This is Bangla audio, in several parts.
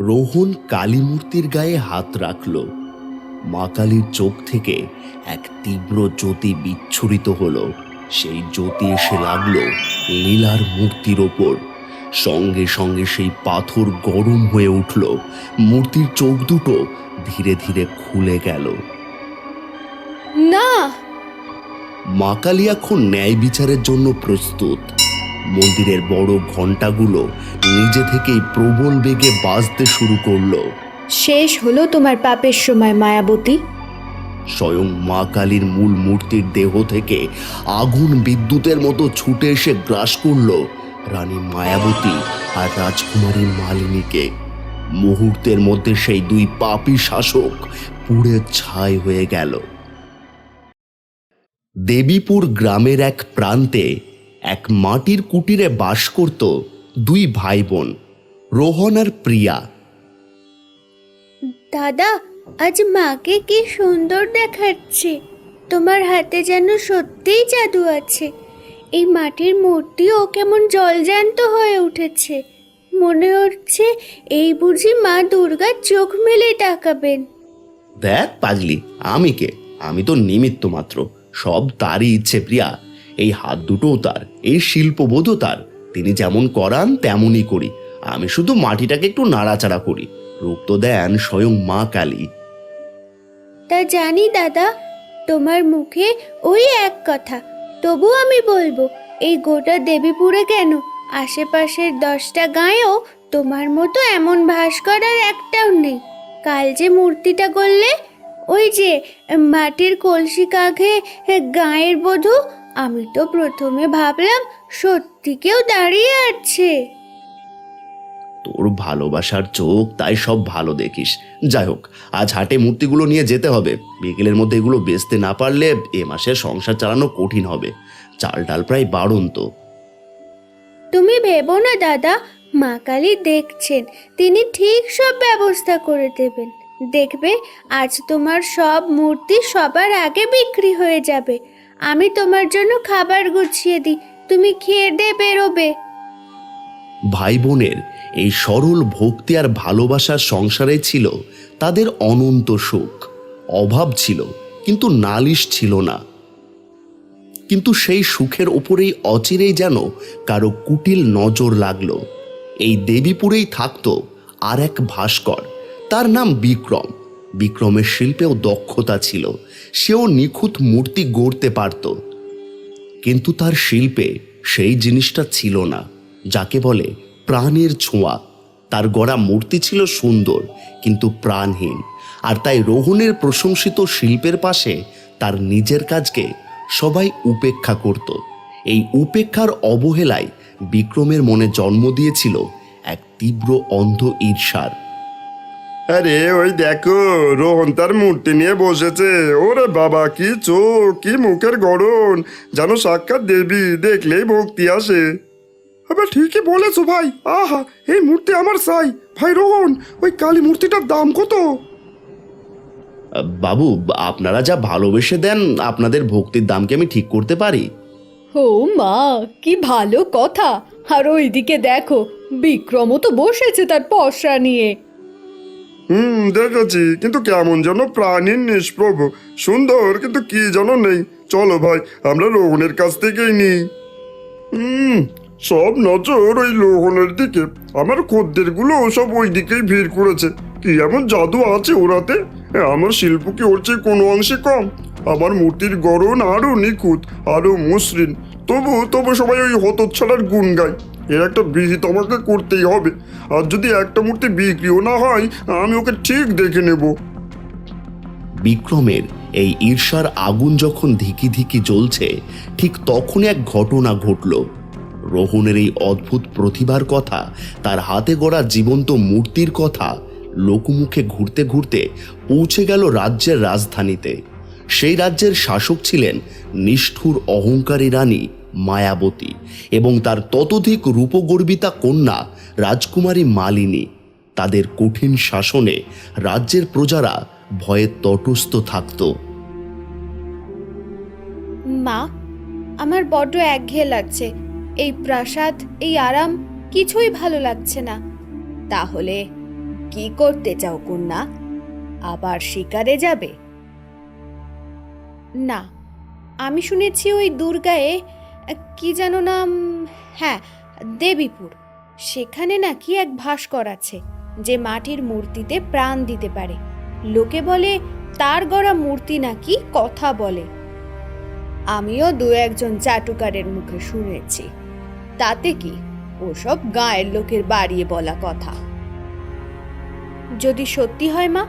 রোহন কালী মূর্তির গায়ে হাত রাখল। মা কালীর চোখ থেকে এক তীব্র জ্যোতি বিচ্ছুরিত হলো। সেই জ্যোতি এসে লাগল লীলার মূর্তির ওপর। সঙ্গে সঙ্গে সেই পাথর গরম হয়ে উঠল। মূর্তির চোখ দুটো ধীরে ধীরে খুলে গেল। না! মা কালী এখন ন্যায় বিচারের জন্য প্রস্তুত। মন্দিরের বড় ঘণ্টাগুলো নিজে থেকেই প্রবল বেগে বাজতে শুরু করল। শেষ হলো তোমার পাপের সময় মায়াবতী। স্বয়ং মা কালীর মূল মূর্তির দেহ থেকে আগুন বিদ্যুতের মতো ছুটে এসে গ্রাস করল রানী মায়াবতী আর রাজকুমারী মালিনীকে। মুহূর্তের মধ্যে সেই দুই পাপী শাসক পুড়ে ছাই হয়ে গেল। দেবীপুর গ্রামের এক প্রান্তে এক মাটির কুটিরে বাস করত দুই ভাই বোন রোহন আর প্রিয়া। দাদা আজ মাকে কি সুন্দর দেখাচ্ছে। তোমার হাতে যেন সত্যিই জাদু আছে। এই মাটির মূর্তিও কেমন জলজ্যান্ত হয়ে উঠেছে। মনে হচ্ছে এই বুঝি মা দুর্গা চোখ মেলে তাকাবেন। দেখ পাগলি আমি কে? আমি তো নিমিত্ত মাত্র। সব তারই ইচ্ছে প্রিয়া। এই হাত দুটোও তার, এই শিল্পবোধও তার। তিনি যেমন করান, তেমনই করি। আমি শুধু মাটিটাকে একটু নাড়াচাড়া করি। রূপ তো দেন স্বয়ং মা কালী। তা জানি দাদা, তোমার মুখে ওই এক কথা। তবু আমি বলব, এই গোটা দেবীপুরে কেন? আশেপাশের দশটা গাঁয়েও তোমার মতো এমন ভাস করার একটাও নেই। কাল যে মূর্তিটা করলে, ওই যে মাটির কলসি কাঘে গাঁয়ের বধূ আমি তো প্রথমে ভাবলাম সত্যি কেউ দাঁড়িয়ে আছে। তোর ভালোবাসার চোখ তাই সব ভালো দেখিস। যাই হোক আজ হাটে মূর্তিগুলো নিয়ে যেতে হবে। বিকেলের মধ্যে এগুলো বেচতে না পারলে এ মাসে সংসার চালানো কঠিন হবে। চাল ডাল প্রায় বারণ তো তুমি ভেবো না দাদা মা কালী দেখছেন। তিনি ঠিক সব ব্যবস্থা করে দেবেন। দেখবে আজ তোমার সব মূর্তি সবার আগে বিক্রি হয়ে যাবে। আমি তোমার জন্য খাবার গুছিয়ে দিই। তুমি খেয়ে দিয়ে বেরোবে। ভাই বোনের এই সরল ভক্তি আর ভালোবাসার সংসারে ছিল তাদের অনন্ত সুখ অভাব ছিল, কিন্তু নালিশ ছিল না। কিন্তু সেই সুখের ওপরেই অচিরেই যেন কারও কুটিল নজর লাগল। এই দেবীপুরেই থাকতো আর এক ভাস্কর, তার নাম বিক্রম। বিক্রমের শিল্পেও দক্ষতা ছিল। সেও নিখুঁত মূর্তি গড়তে পারত। কিন্তু তার শিল্পে সেই জিনিসটা ছিল না, যাকে বলে প্রাণের ছোঁয়া। তার গড়া মূর্তি ছিল সুন্দর, কিন্তু প্রাণহীন। আর তাই রোহনের প্রশংসিত শিল্পের পাশে তার নিজের কাজকে সবাই উপেক্ষা করত। এই উপেক্ষার অবহেলায় বিক্রমের মনে জন্ম দিয়েছিল এক তীব্র অন্ধ ঈর্ষার। আরে ওই দেখো রোহন তার মূর্তি নিয়ে বসেছে। ওরে বাবা কি চোখ কি মুখের গড়ন। যেন সাক্ষাৎ দেবী দেখলেই ভক্তি আসে। আবার ঠিকই বলেছ ভাই। আহা এই মূর্তি আমার চাই। ভাই রোহন ওই কালী মূর্তিটার দাম কত? বাবু আপনারা যা ভালোবেসে দেন আপনাদের ভক্তির দামকে আমি ঠিক করতে পারি। ও মা কি ভালো কথা। আর ওইদিকে দেখো বিক্রমও তো বসেছে তার পশরা নিয়ে। হুম, দেখেছি। কিন্তু কেমন যেন প্রাণীর নিষ্প্রভ। সুন্দর, কিন্তু কি যেন নেই। চলো ভাই, আমরা রোহনের কাছ থেকেই নিই। হুম, সব নজর ওই লোহনের দিকে। আমার খদ্দেরগুলো সব ওই দিকেই ভিড় করেছে। কি এমন জাদু আছে ওরাতে আমার শিল্প কি ওর চেয়ে কোনো অংশে কম। আমার মূর্তির গড়ন আরও নিখুঁত, আরও মসৃণ। তবু তবু সবাই ওই হতচ্ছাড়ার গুণ গায়। এর একটা বিহিত আমাকে করতেই হবে। আর যদি একটা মূর্তি বিক্রিও না হয়, আমি ওকে ঠিক দেখে নেব। বিক্রমের এই ঈর্ষার আগুন যখন ধিকি ধিকি জ্বলছে, ঠিক তখনই এক ঘটনা ঘটল। রোহনের এই অদ্ভুত প্রতিভার কথা, তার হাতে গড়া জীবন্ত মূর্তির কথা লোকমুখে ঘুরতে ঘুরতে পৌঁছে গেল রাজ্যের রাজধানীতে। সেই রাজ্যের শাসক ছিলেন নিষ্ঠুর অহংকারী রানী মায়াবতী এবং তার ততোধিক রূপগর্বিতা কন্যা রাজকুমারী মালিনী। তাদের কঠিন শাসনে রাজ্যের প্রজারা ভয়ে তটস্থ থাকত। মা, আমার বড্ড একঘেয়ে লাগছে। এই প্রাসাদ, এই আরাম কিছুই ভালো লাগছে না। তাহলে কি করতে চাও কন্যা? আবার শিকারে যাবে? না, আমি শুনেছি ওই দুর্গায় কি যেন নাম? হ্যাঁ দেবীপুর। সেখানে নাকি এক ভাস্কর আছে, যে মাটির মূর্তিতে প্রাণ দিতে পারে। লোকে বলে, তার গড়া মূর্তি নাকি কথা বলে। আমিও দু একজন চাটুকারের মুখে শুনেছি। তাতে কি? ওসব গায়ের লোকের বাড়িয়ে বলা কথা। যদি সত্যি হয় মা,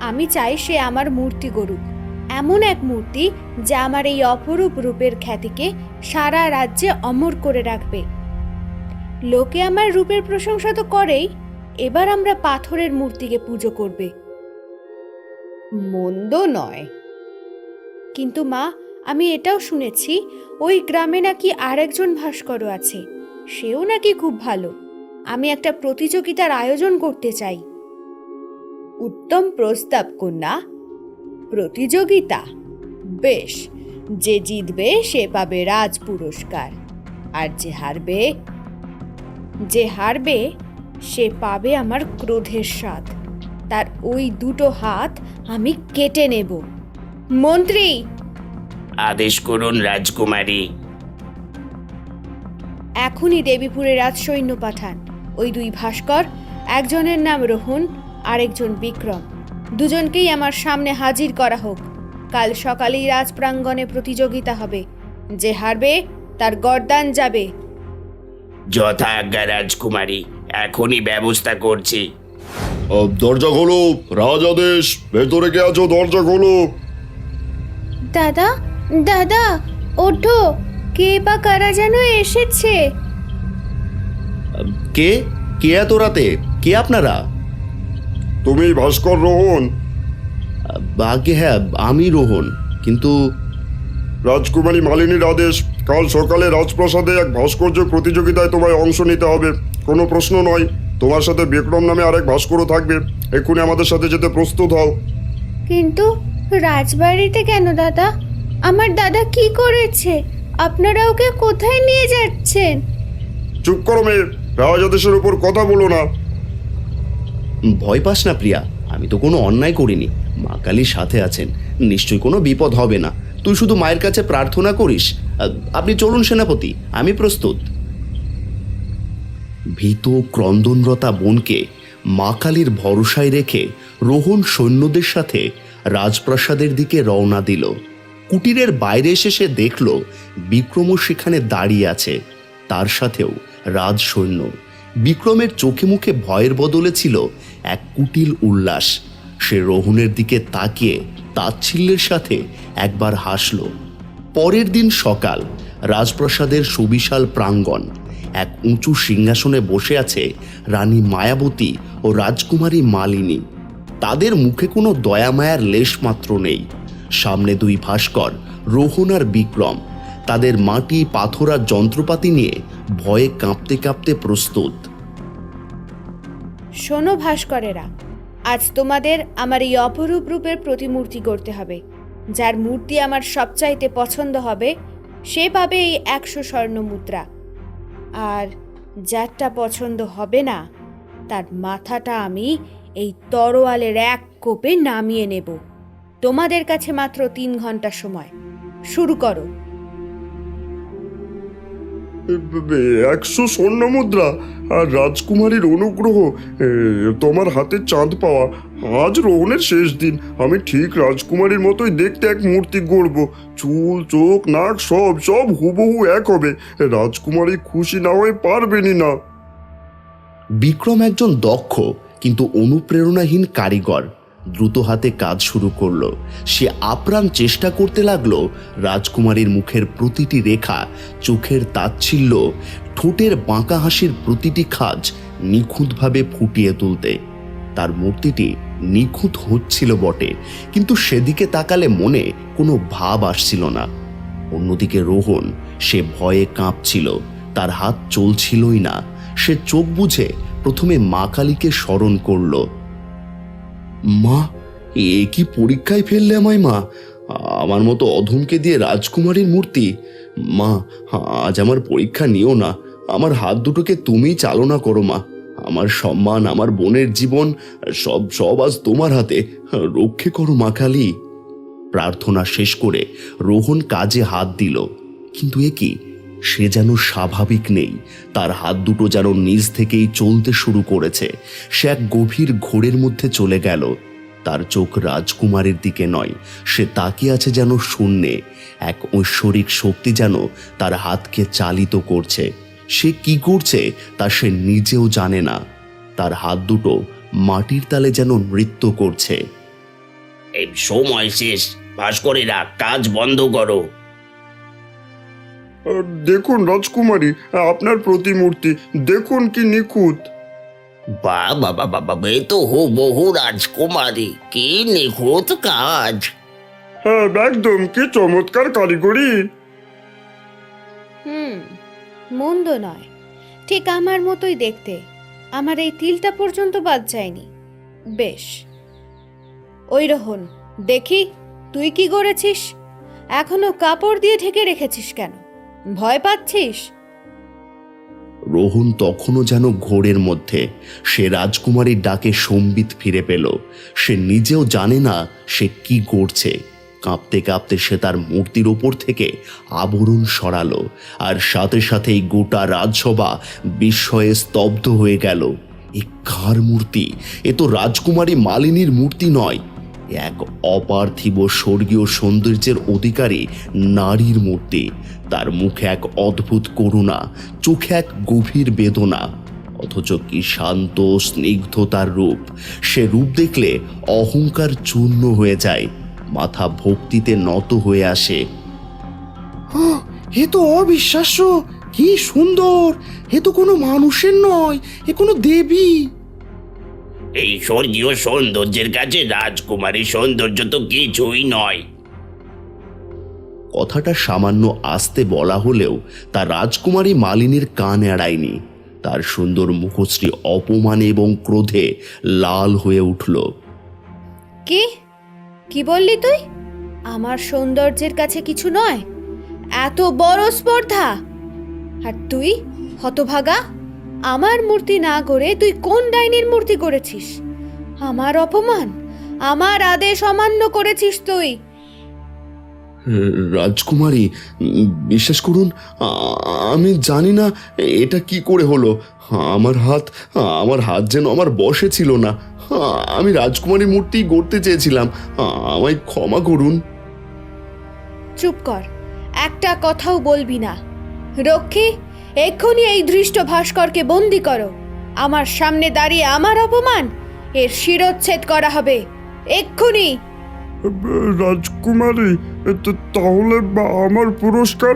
আমি চাই সে আমার মূর্তি গড়ুক। এমন এক মূর্তি যা আমার এই অপরূপ রূপের খ্যাতিকে সারা রাজ্যে অমর করে রাখবে। লোকে আমার রূপের প্রশংসা তো করেই, এবার আমরা পাথরের মূর্তিকে পুজো করবে। মন্দ নয়। কিন্তু মা, আমি এটাও শুনেছি, ওই গ্রামে নাকি আরেকজন ভাস্করও আছে, সেও নাকি খুব ভালো। আমি একটা প্রতিযোগিতার আয়োজন করতে চাই। উত্তম প্রস্তাব, কন্যা। প্রতিযোগিতা। বেশ যে জিতবে সে পাবে রাজ পুরস্কার। আর যে হারবে যে হারবে সে পাবে আমার ক্রোধের স্বাদ। তার ওই দুটো হাত আমি কেটে নেব। মন্ত্রী! আদেশ করুন রাজকুমারী। এখনই দেবীপুরে রাজসৈন্য পাঠান। ওই দুই ভাস্কর একজনের নাম রোহন আরেকজন বিক্রম। দুজনকেই আমার সামনে হাজির করা হোক। কাল সকালেই রাজপ্রাঙ্গণে প্রতিযোগিতা হবে। যে হারবে তার গরদান যাবে। যথা আজ্ঞা রাজকুমারী। এখনই ব্যবস্থা করছি। দরজা খোলো। রাজাদেশ ভেতরে কে আছো? দরজা খোলো। দাদা দাদা ওঠো। কে বা কারা যেন এসেছে? কে? কে এত রাতে? কে আপনারা? তুমি ভাস্কর রোহন? আগে হ্যাঁ আমি রোহন কিন্তু রাজকুমারী মালিনীর আদেশ কাল সকালে রাজপ্রাসাদে এক ভাস্কর্য প্রতিযোগিতায় তোমায় অংশ নিতে হবে। কোনো প্রশ্ন নয় তোমার সাথে বিক্রম নামে আরেক ভাস্করও থাকবে। এক্ষুনি আমাদের সাথে যেতে প্রস্তুত হও। কিন্তু রাজবাড়িতে কেন দাদা? আমার দাদা কি করেছে? আপনারা ওকে কোথায় নিয়ে যাচ্ছেন? চুপ করো মেয়ে রাজাদেশের উপর কথা বলো না। ভয় পাস না প্রিয়া, আমি তো কোনো অন্যায় করিনি। মা কালীর সাথে আছেন, নিশ্চয়ই কোনো বিপদ হবে না। তুই শুধু মায়ের কাছে প্রার্থনা করিস। আপনি চলুন সেনাপতি, আমি প্রস্তুত। ভীত ক্রন্দনরতা বোনকে মা কালীর ভরসায় রেখে রোহন সৈন্যদের সাথে রাজপ্রাসাদের দিকে রওনা দিল। কুটিরের বাইরে এসে সে দেখল, বিক্রমও সেখানে দাঁড়িয়ে আছে। তার সাথেও রাজ সৈন্য বিক্রমের চোখে মুখে ভয়ের বদলে ছিল এক কুটিল উল্লাস। সে রোহনের দিকে তাকিয়ে তাচ্ছিল্যের সাথে একবার হাসল। পরের দিন সকাল রাজপ্রাসাদের সুবিশাল প্রাঙ্গণ, এক উঁচু সিংহাসনে বসে আছে রানী মায়াবতী ও রাজকুমারী মালিনী। তাদের মুখে কোনো দয়ামায়ার লেশ মাত্র নেই। সামনে দুই ভাস্কর, রোহন আর বিক্রম, তাদের মাটি, পাথর আর যন্ত্রপাতি নিয়ে ভয়ে কাঁপতে কাঁপতে প্রস্তুত। শোনো ভাস্করেরা, আজ তোমাদের আমার এই অপরূপ রূপের প্রতিমূর্তি করতে হবে, যার মূর্তি আমার সবচাইতে পছন্দ হবে, সে পাবে এই একশো স্বর্ণ মুদ্রা। আর যারটা পছন্দ হবে না, তার মাথাটা আমি এই তরোয়ালের এক কোপে নামিয়ে নেব। তোমাদের কাছে মাত্র তিন ঘণ্টা সময়। শুরু করো। একশো স্বর্ণ মুদ্রা আর রাজকুমারীর অনুগ্রহ তোমার হাতে চাঁদ পাওয়া। আজ রোহনের শেষ দিন। আমি ঠিক রাজকুমারীর মতোই দেখতে এক মূর্তি গড়ব। চুল, চোখ, নাক সব সব হুবহু এক হবে। রাজকুমারী খুশি না হয়ে পারবেনই না। বিক্রম একজন দক্ষ, কিন্তু অনুপ্রেরণাহীন কারিগর। দ্রুত হাতে কাজ শুরু করল। সে আপ্রাণ চেষ্টা করতে লাগল। রাজকুমারীর মুখের প্রতিটি রেখা, চোখের তাচ্ছিল্য, ঠোঁটের বাঁকা হাসির প্রতিটি খাজ নিখুঁতভাবে ফুটিয়ে তুলতে। তার মূর্তিটি নিখুঁত হচ্ছিল বটে, কিন্তু সেদিকে তাকালে মনে কোনো ভাব আসছিল না। অন্যদিকে রোহন, সে ভয়ে কাঁপছিল, তার হাত চলছিলই না। সে চোখ বুঝে প্রথমে মা কালীকে স্মরণ করল। মা, এ কি পরীক্ষায় ফেললে আমায় মা? আমার মতো অধমকে দিয়ে রাজকুমারীর মূর্তি। মা, আজ আমার পরীক্ষা নিও না। আমার হাত দুটোকে তুমিই চালনা করো মা। আমার সম্মান, আমার বোনের জীবন, সব সব আজ তোমার হাতে। রক্ষে করো মা কালী প্রার্থনা শেষ করে রোহন কাজে হাত দিল। কিন্তু এ কি? সে যেন স্বাভাবিক নেই। তার হাত দুটো যেন নিজ থেকেই চলতে শুরু করেছে। সে এক গভীর ঘোরের মধ্যে চলে গেল। তার চোখ রাজকুমারের দিকে নয়, সে তাকিয়ে আছে যেন শূন্যে। এক ঐশ্বরিক শক্তি যেন তার হাতকে চালিত করছে। সে কি করছে তা সে নিজেও জানে না। তার হাত দুটো মাটির তালে যেন নৃত্য করছে। সময় শেষ। ভাস্করেরা, কাজ বন্ধ করো। দেখুন রাজকুমারী আপনার প্রতিমূর্তি দেখুন কি নিখুঁত। বা বাবা বাবা এ তো হো বহু রাজকুমারী কি নিখুঁত কাজ। হ্যাঁ একদম কি চমৎকার কারিগরি। হুম মন্দ নয়। ঠিক আমার মতোই দেখতে। আমার এই তিলটা পর্যন্ত বাদ যায়নি। বেশ। ওই রোহন দেখি তুই কি করেছিস এখনও কাপড় দিয়ে ঢেকে রেখেছিস কেন? ভয় পাচ্ছিস? রোহন তখনও যেন ঘোরের মধ্যে, সে রাজকুমারীর ডাকে সম্বিত ফিরে পেল। সে নিজেও জানে না সে কি করছে। কাঁপতে কাঁপতে সে তার মূর্তির ওপর থেকে আবরণ সরালো আর সাথে সাথেই গোটা রাজসভা বিস্ময়ে স্তব্ধ হয়ে গেল। এ কার মূর্তি? এ তো রাজকুমারী মালিনীর মূর্তি নয়। এক অপার্থিব স্বর্গীয় সৌন্দর্যের অধিকারী নারীর মূর্তি। তার মুখে এক অদ্ভুত করুণা, চোখে এক গভীর বেদনা, অথচ কি শান্ত স্নিগ্ধ তার রূপ। সে রূপ দেখলে অহংকার চূর্ণ হয়ে যায়, মাথা ভক্তিতে নত হয়ে আসে। এ তো অবিশ্বাস্য, কি সুন্দর! এ তো কোনো মানুষের নয়, এ কোনো দেবী! এই স্বর্গীয় সৌন্দর্যের কাছে রাজকুমারী সৌন্দর্য তো কিছুই নয়। কথাটা সামান্য আসতে বলা হলেও তা রাজকুমারী মালিনীর কান এড়ায়নি। তার সুন্দর মুখশ্রী অপমানে এবং ক্রোধে লাল হয়ে উঠল। কি? কি বললি তুই? আমার সৌন্দর্যের কাছে কিছু নয়। এত বড় স্পর্ধা! আর তুই হতভাগা? আমার মূর্তি না করে তুই কোন ডাইনির মূর্তি করেছিস আমার অপমান আমার আদেশ অমান্য করেছিস তুই। রাজকুমারী বিশ্বাস করুন আমি জানি না এটা কি করে হলো। আমার হাত আমার হাত যেন আমার বসে ছিল না। আমি রাজকুমারী মূর্তি গড়তে চেয়েছিলাম। আমায় ক্ষমা করুন। চুপ কর একটা কথাও বলবি না। রক্ষী এক্ষুনি এই দৃষ্ট ভাস্করকে বন্দি করো। আমার সামনে দাঁড়িয়ে আমার অপমান এর শিরোচ্ছেদ করা হবে। এক্ষুনি। রাজকুমারী তাহলে আমার পুরস্কার?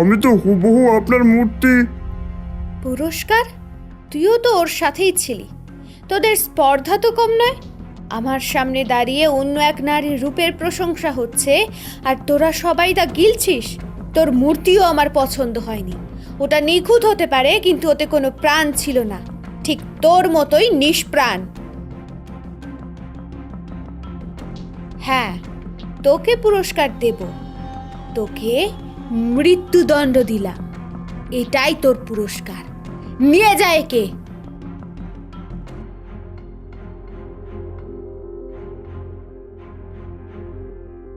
আমি তো হুবহু আপনার মূর্তি। পুরস্কার? তুইও তো ওর সাথেই ছিলি। তোদের স্পর্ধা তো কম নয়। আমার সামনে দাঁড়িয়ে অন্য এক নারীর রূপের প্রশংসা হচ্ছে আর তোরা সবাই তা গিলছিস। তোর মূর্তিও আমার পছন্দ হয়নি। ওটা নিখুঁত হতে পারে, কিন্তু ওতে কোনো প্রাণ ছিল না। ঠিক তোর মতোই নিষ্প্রাণ। হ্যাঁ তোকে পুরস্কার দেব। তোকে মৃত্যুদণ্ড দিলাম। এটাই তোর পুরস্কার। নিয়ে যায় একে।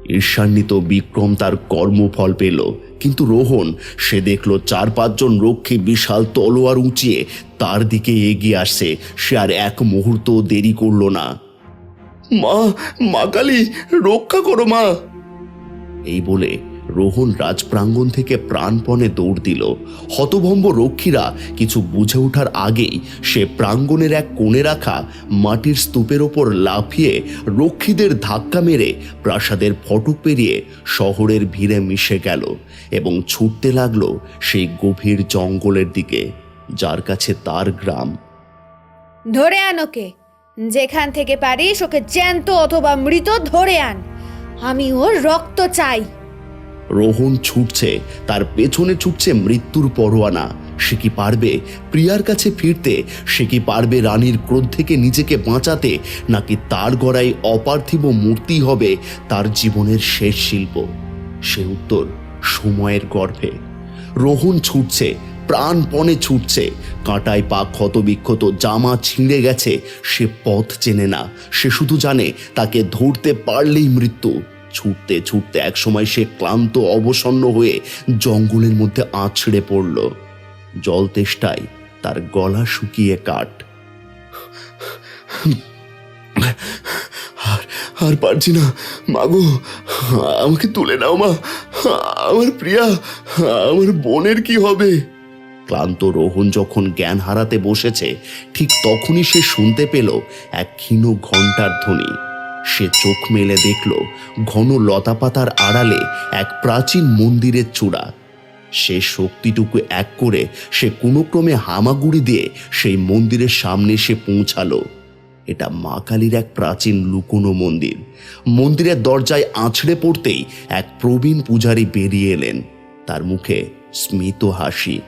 ঈর্ষান্বিত বিক্রম তার কর্মফল পেল। কিন্তু রোহন সে দেখল চার পাঁচজন রক্ষী বিশাল তলোয়ার উঁচিয়ে তার দিকে এগিয়ে আসছে। সে আর এক মুহূর্ত দেরি করল না। মা মা কালী রক্ষা করো মা। এই বলে রোহন রাজ রাজপ্রাঙ্গণ থেকে প্রাণপণে দৌড় দিল। হতভম্ব রক্ষীরা কিছু বুঝে ওঠার আগেই সে প্রাঙ্গণের এক কোণে রাখা মাটির স্তূপের ওপর লাফিয়ে রক্ষীদের ধাক্কা মেরে প্রাসাদের ফটক পেরিয়ে শহরের ভিড়ে মিশে গেল এবং ছুটতে লাগল সেই গভীর জঙ্গলের দিকে, যার কাছে তার গ্রাম। ধরে আন ওকে। যেখান থেকে পারিস ওকে জ্যান্ত অথবা মৃত ধরে আন। আমি ওর রক্ত চাই। রোহন ছুটছে, তার পেছনে ছুটছে মৃত্যুর পরোয়ানা। সে কি পারবে প্রিয়ার কাছে ফিরতে? সে কি পারবে রানীর ক্রোধ থেকে নিজেকে বাঁচাতে? নাকি তার গড়াই অপার্থিব মূর্তি হবে তার জীবনের শেষ শিল্প? সে উত্তর, সময়ের গর্ভে। রোহন ছুটছে, প্রাণপণে ছুটছে। কাঁটায় পা ক্ষতবিক্ষত, জামা ছিঁড়ে গেছে। সে পথ চেনে না। সে শুধু জানে, তাকে ধরতে পারলেই মৃত্যু। ছুটতে ছুটতে একসময় সে ক্লান্ত, অবসন্ন হয়ে জঙ্গলের মধ্যে আছড়ে পড়ল। জল তেষ্টায় তার গলা শুকিয়ে কাঠ। আর পারছি না। মাগো আমাকে তুলে নাও মা। আমার প্রিয়া, আমার বোনের কি হবে? ক্লান্ত রোহন যখন জ্ঞান হারাতে বসেছে, ঠিক তখনই সে শুনতে পেল এক ক্ষীণ ঘণ্টার ধ্বনি। সে চোখ মেলে দেখল ঘন লতাপাতার আড়ালে এক প্রাচীন মন্দিরের চূড়া। সে শক্তিটুকু এক করে সে কোনো ক্রমে হামাগুড়ি দিয়ে সেই মন্দিরের সামনে সে পৌঁছালো। এটা মা কালীর এক প্রাচীন লুকোনো মন্দির। মন্দিরের দরজায় আছড়ে পড়তেই এক প্রবীণ পূজারী বেরিয়ে এলেন। তার মুখে স্মিত হাসি।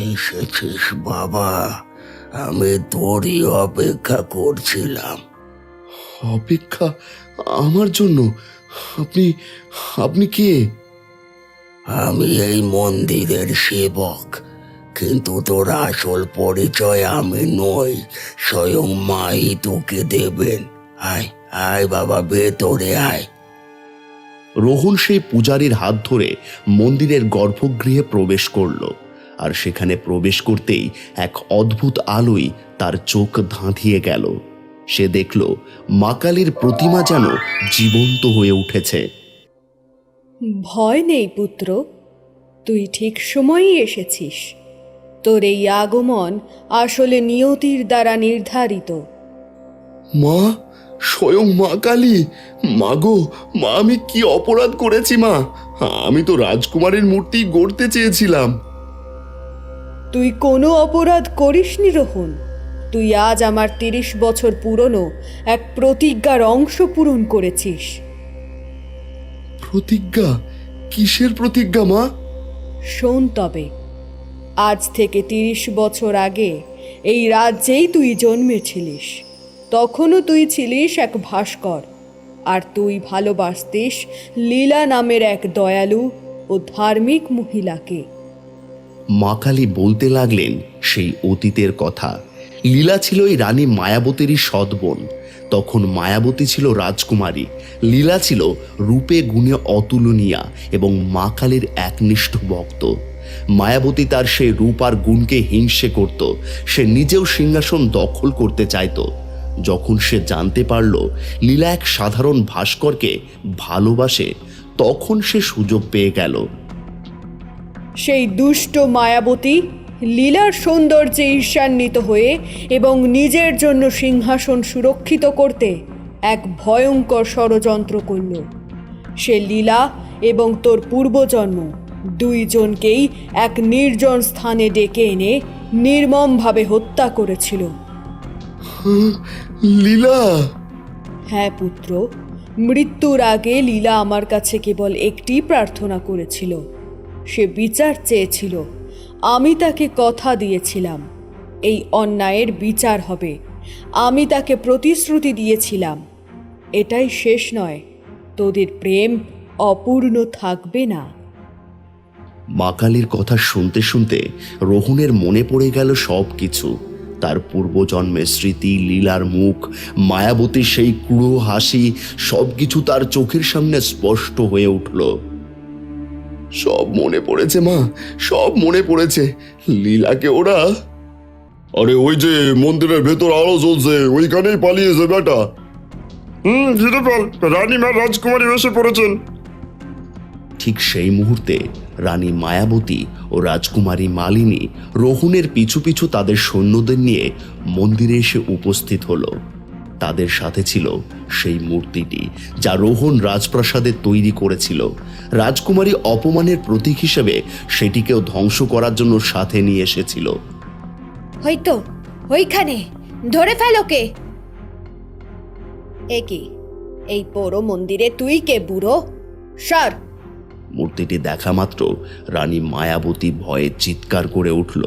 এসেছিস বাবা, আমি তোরই অপেক্ষা করছিলাম। অপেক্ষা আমার জন্য? আপনি আপনি কে? আমি এই মন্দিরের সেবক কিন্তু তোর আসল পরিচয় আমি নই স্বয়ং মাই তোকে দেবেন। আয় আয় বাবা ভেতরে আয়। রোহন সেই পূজারীর হাত ধরে মন্দিরের গর্ভগৃহে প্রবেশ করল আর সেখানে প্রবেশ করতেই এক অদ্ভুত আলোয় তার চোখ ধাঁধিয়ে গেল। সে দেখল মা কালীর প্রতিমা যেন জীবন্ত হয়ে উঠেছে। ভয় নেই পুত্র তুই ঠিক সময়ই এসেছিস। তোর এই আগমন আসলে নিয়তির দ্বারা নির্ধারিত। মা স্বয়ং মা কালী। মা গো মা আমি কি অপরাধ করেছি মা? আমি তো রাজকুমারের মূর্তি গড়তে চেয়েছিলাম। তুই কোনো অপরাধ করিসনি রোহন। তুই আজ আমার তিরিশ বছর পুরনো এক প্রতিজ্ঞার অংশ পূরণ করেছিস। প্রতিজ্ঞা? কিসের প্রতিজ্ঞা মা? শোন তবে আজ থেকে তিরিশ বছর আগে এই রাজ্যেই তুই জন্মেছিলিস। তখনও তুই ছিলিস এক ভাস্কর আর তুই ভালোবাসতিস লীলা নামের এক দয়ালু ও ধার্মিক মহিলাকে। মা কালী বলতে লাগলেন সেই অতীতের কথা। লীলা ছিল এই রানী মায়াবতীরই সৎবোন তখন মায়াবতী ছিল রাজকুমারী। লীলা ছিল রূপে গুণে অতুলনীয়া এবং মা কালীর একনিষ্ঠ ভক্ত। মায়াবতী তার সেই রূপ আর গুণকে হিংসে করত। সে নিজেও সিংহাসন দখল করতে চাইত। যখন সে জানতে পারল লীলা এক সাধারণ ভাস্করকে ভালোবাসে, তখন সে সুযোগ পেয়ে গেল। সেই দুষ্ট মায়াবতী লীলার সৌন্দর্যে ঈর্ষান্বিত হয়ে এবং নিজের জন্য সিংহাসন সুরক্ষিত করতে এক ভয়ঙ্কর ষড়যন্ত্র করল। সে লীলা এবং তোর পূর্বজন্ম দুইজনকেই এক নির্জন স্থানে ডেকে এনে নির্মমভাবে হত্যা করেছিল। লীলা? হ্যাঁ পুত্র মৃত্যুর আগে লীলা আমার কাছে কেবল একটি প্রার্থনা করেছিল। সে বিচার চেয়েছিল আমি তাকে কথা দিয়েছিলাম। এই অন্যায়ের বিচার হবে। আমি তাকে প্রতিশ্রুতি দিয়েছিলাম। এটাই শেষ নয়। তোদের প্রেম অপূর্ণ থাকবে না। মা কালীর কথা শুনতে শুনতে রোহনের মনে পড়ে গেল সব কিছু তার পূর্বজন্মের স্মৃতি, লীলার মুখ, মায়াবতীর সেই কুড়ো হাসি সব কিছু তার চোখের সামনে স্পষ্ট হয়ে উঠল। সব মনে পড়েছে মা। সব মনে পড়েছে। লীলাকে ওরা আরে ওই যে মন্দিরের ভেতর আলো জ্বলছে ওইখানেই পালিয়েছে বেটা। হুম পাল রানীমা রাজকুমারী এসে পড়েছেন। ঠিক সেই মুহূর্তে রানী মায়াবতী ও রাজকুমারী মালিনী রোহনের পিছু পিছু তাদের সৈন্যদের নিয়ে মন্দিরে এসে উপস্থিত হলো। তাদের সাথে ছিল সেই মূর্তিটি যা রোহন রাজপ্রাসাদে তৈরি করেছিল। রাজকুমারী অপমানের প্রতীক হিসেবে সেটিকেও ধ্বংস করার জন্য সাথে নিয়ে এসেছিল। হয়তো ওইখানে ধরে ফেলোকে এ কি এই পোড়ো মন্দিরে তুই কে বুড়ো? সর। মূর্তিটি দেখা মাত্র রানী মায়াবতী ভয়ে চিৎকার করে উঠল।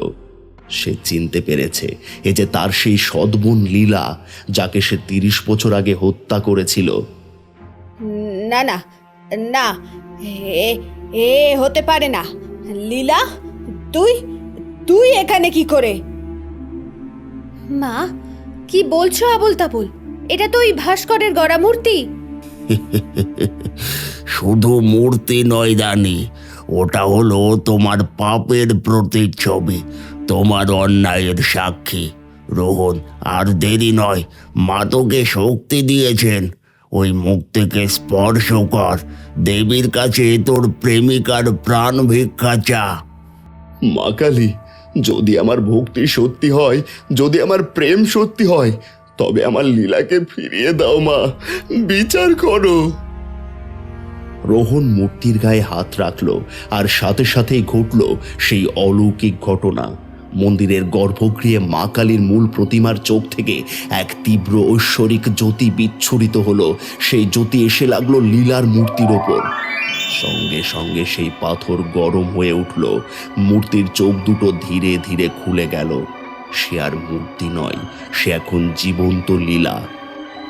সে চিনতে পেরেছে এ যে তার সেই সদ্বোন লীলা যাকে সে তিরিশ বছর আগে হত্যা করেছিল। না না না এ এ হতে পারে না। লীলা তুই তুই এখানে কি করে? মা কি বলছো আবল তাবল এটা তো ওই ভাস্করের গড়া মূর্তি শুধু মূর্তি নয় রানী ওটা হলো তোমার পাপের প্রতিচ্ছবি। তোমার অন্যায়ের সাক্ষী। রোহন, আর দেরি নয় মা তোকে শক্তি দিয়েছেন। ওই মুক্তিকে স্পর্শ কর। দেবীর কাছে তোর প্রেমিকার প্রাণ ভিক্ষা চা। মা কালী, যদি আমার ভক্তি সত্যি হয়, যদি আমার প্রেম সত্যি হয়, তবে আমার লীলাকে ফিরিয়ে দাও মা, বিচার করো। রোহন মূর্তির গায়ে হাত রাখল, আর সাথে সাথেই ঘটল সেই অলৌকিক ঘটনা। মন্দিরের গর্ভগৃহে মা কালীর মূল প্রতিমার চোখ থেকে এক তীব্র ঐশ্বরিক জ্যোতি বিচ্ছুরিত হলো। সেই জ্যোতি এসে লাগল লীলার মূর্তির ওপর। সঙ্গে সঙ্গে সেই পাথর গরম হয়ে উঠল। মূর্তির চোখ দুটো ধীরে ধীরে খুলে গেল। সে আর মূর্তি নয় সে এখন জীবন্ত লীলা।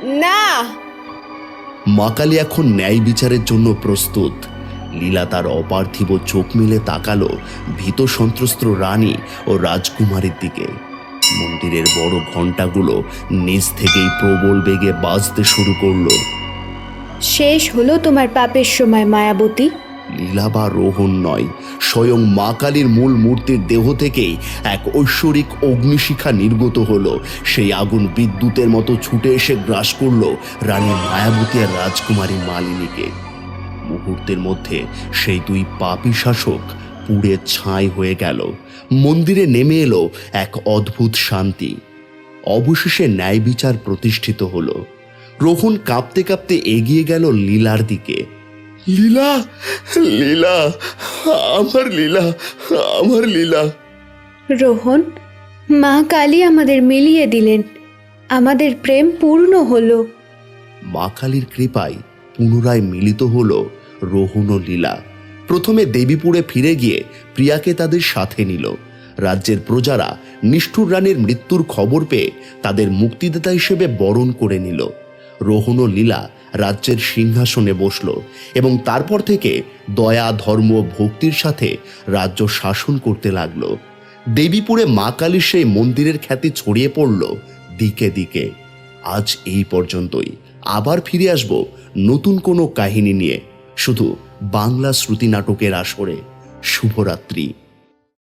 না! মা কালী এখন ন্যায় বিচারের জন্য প্রস্তুত। লীলা তার অপার্থিব চোখ মেলে তাকালো ভীত সন্ত্রস্ত রানী ও রাজকুমারীর দিকে। মন্দিরের বড় ঘণ্টাগুলো নিজ থেকেই প্রবল বেগে বাজতে শুরু করল। শেষ হলো তোমার পাপের সময় মায়াবতী। লীলা বা রোহন নয় স্বয়ং মা কালীর মূল মূর্তির দেহ থেকেই এক ঐশ্বরিক অগ্নিশিখা নির্গত হলো। সেই আগুন বিদ্যুতের মতো ছুটে এসে গ্রাস করল রানী মায়াবতী আর রাজকুমারী মালিনীকে। মুহূর্তের মধ্যে সেই দুই পাপী শাসক পুড়ে ছাই হয়ে গেল। মন্দিরে নেমে এলো এক অদ্ভুত শান্তি। অবশেষে ন্যায় বিচার প্রতিষ্ঠিত হলো। রোহন কাঁপতে কাঁপতে এগিয়ে গেল লীলার দিকে। লীলা লীলা আমার লীলা আমার লীলা। রোহন মা কালী আমাদের মিলিয়ে দিলেন। আমাদের প্রেম পূর্ণ হলো। মা কালীর কৃপায় পুনরায় মিলিত হলো রোহন ও লীলা। প্রথমে দেবীপুরে ফিরে গিয়ে প্রিয়াকে তাদের সাথে নিল। রাজ্যের প্রজারা নিষ্ঠুর রানীর মৃত্যুর খবর পেয়ে তাদের মুক্তিদাতা হিসেবে বরণ করে নিল। রোহন ও লীলা রাজ্যের সিংহাসনে বসল এবং তারপর থেকে দয়া, ধর্ম ভক্তির সাথে রাজ্য শাসন করতে লাগল। দেবীপুরে মা কালীর সেই মন্দিরের খ্যাতি ছড়িয়ে পড়ল দিকে দিকে। আজ এই পর্যন্তই। আবার ফিরে আসব নতুন কোনো কাহিনী নিয়ে। শুধু বাংলা শ্রুতি নাটকের আসরে শুভরাত্রি।